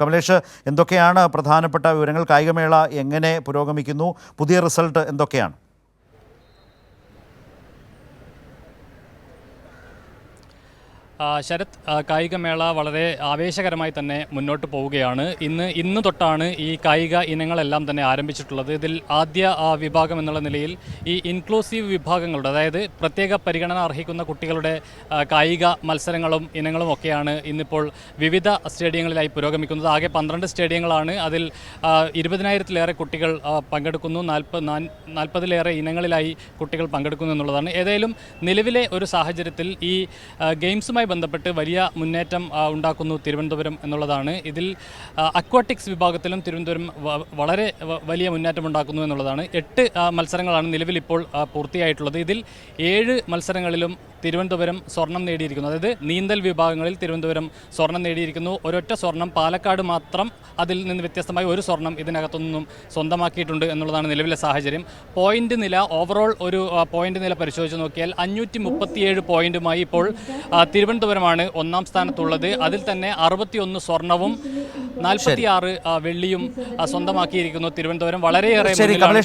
കമലേഷ് എന്തൊക്കെയാണ് പ്രധാനപ്പെട്ട വിവരങ്ങൾ? കായികമേള എങ്ങനെ പുരോഗമിക്കുന്നു? പുതിയ റിസൾട്ട് എന്തൊക്കെയാണ്? ശരത് കായികമേള വളരെ ആവേശകരമായി തന്നെ മുന്നോട്ട് പോവുകയാണ്. ഇന്ന് ഇന്ന് തൊട്ടാണ് ഈ കായിക ഇനങ്ങളെല്ലാം തന്നെ ആരംഭിച്ചിട്ടുള്ളത്. ഇതിൽ ആദ്യ വിഭാഗം എന്നുള്ള നിലയിൽ ഈ ഇൻക്ലൂസീവ് വിഭാഗങ്ങളുടെ അതായത് പ്രത്യേക പരിഗണന അർഹിക്കുന്ന കുട്ടികളുടെ കായിക മത്സരങ്ങളും ഇനങ്ങളും ഒക്കെയാണ് ഇന്നിപ്പോൾ വിവിധ സ്റ്റേഡിയങ്ങളിലായി പുരോഗമിക്കുന്നത്. ആകെ പന്ത്രണ്ട് സ്റ്റേഡിയങ്ങളാണ്. അതിൽ ഇരുപതിനായിരത്തിലേറെ കുട്ടികൾ പങ്കെടുക്കുന്നു. നാൽപ്പ നാൽപ്പതിലേറെ ഇനങ്ങളിലായി കുട്ടികൾ പങ്കെടുക്കുന്നു എന്നുള്ളതാണ്. ഏതായാലും നിലവിലെ ഒരു സാഹചര്യത്തിൽ ഈ ഗെയിംസുമായി ബന്ധപ്പെട്ട് വലിയ മുന്നേറ്റം ഉണ്ടാക്കുന്നു തിരുവനന്തപുരം എന്നുള്ളതാണ്. ഇതിൽ അക്വാട്ടിക്സ് വിഭാഗത്തിലും തിരുവനന്തപുരം വളരെ വലിയ മുന്നേറ്റം ഉണ്ടാക്കുന്നു എന്നുള്ളതാണ്. എട്ട് മത്സരങ്ങളാണ് നിലവിൽ ഇപ്പോൾ പൂർത്തിയായിട്ടുള്ളത്. ഇതിൽ ഏഴ് മത്സരങ്ങളിലും തിരുവനന്തപുരം സ്വർണം നേടിയിരിക്കുന്നു. അതായത് നീന്തൽ വിഭാഗങ്ങളിൽ തിരുവനന്തപുരം സ്വർണം നേടിയിരിക്കുന്നു. ഒരൊറ്റ സ്വർണം പാലക്കാട് മാത്രം അതിൽ നിന്ന് വ്യത്യസ്തമായി ഒരു സ്വർണം ഇതിനകത്തുനിന്നും സ്വന്തമാക്കിയിട്ടുണ്ട് എന്നുള്ളതാണ് നിലവിലെ സാഹചര്യം. പോയിന്റ് നില ഓവറോൾ ഒരു പോയിന്റ് നില പരിശോധിച്ച് നോക്കിയാൽ അഞ്ഞൂറ്റി മുപ്പത്തിയേഴ് പോയിന്റുമായി ഇപ്പോൾ ആ, തിരുവനന്തപുരമാണ് ഒന്നാം സ്ഥാനത്തുള്ളത്. അതിൽ തന്നെ അറുപത്തിയൊന്ന് സ്വർണവും നാൽപ്പത്തിയാറ് വെള്ളിയും സ്വന്തമാക്കിയിരിക്കുന്നു തിരുവനന്തപുരം. വളരെയേറെ